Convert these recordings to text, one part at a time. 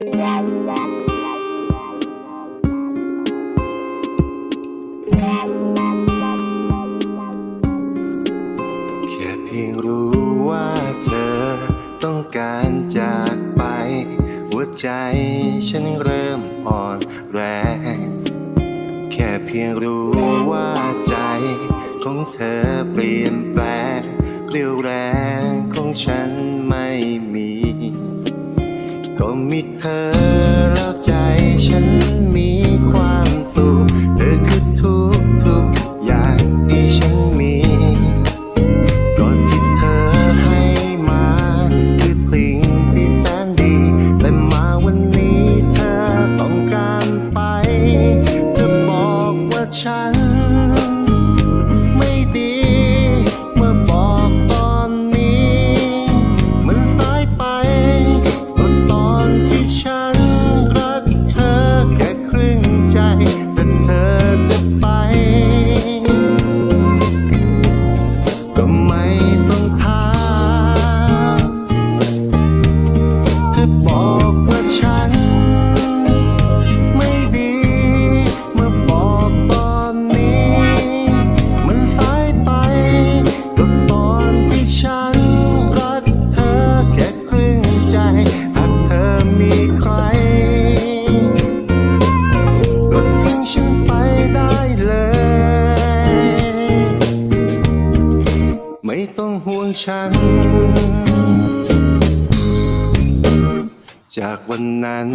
แค่เพียงรู้ว่าเธอต้องการจากไป หัวใจฉันเริ่มอ่อนแรงแค่เพียงรู้ว่าใจของเธอเปลี่ยนแปลงเรี่ยวแรงของฉัน ก็มีเธอแล้วใจฉันมีความสุขเธอคือทุกทุกๆอย่างที่ฉันมีก่อนที่เธอให้มาคือสิ่งที่แสนดี แต่มาวันนี้เธอต้องการไป จะบอกว่าฉัน ฉัน จากวันนั้น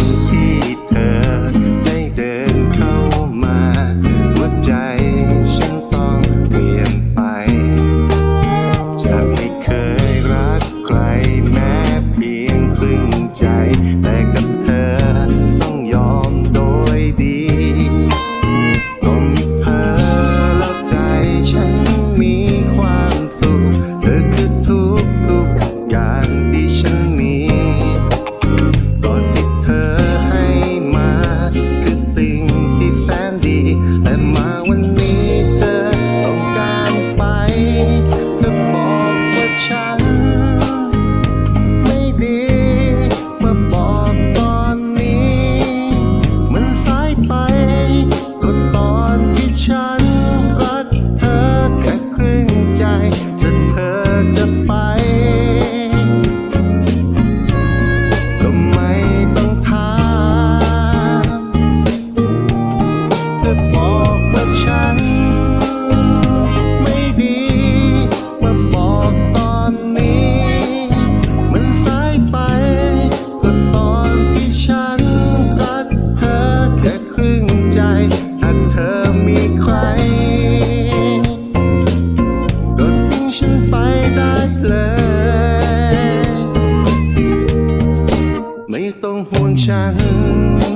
ลไม่ต้องห่วงฉัน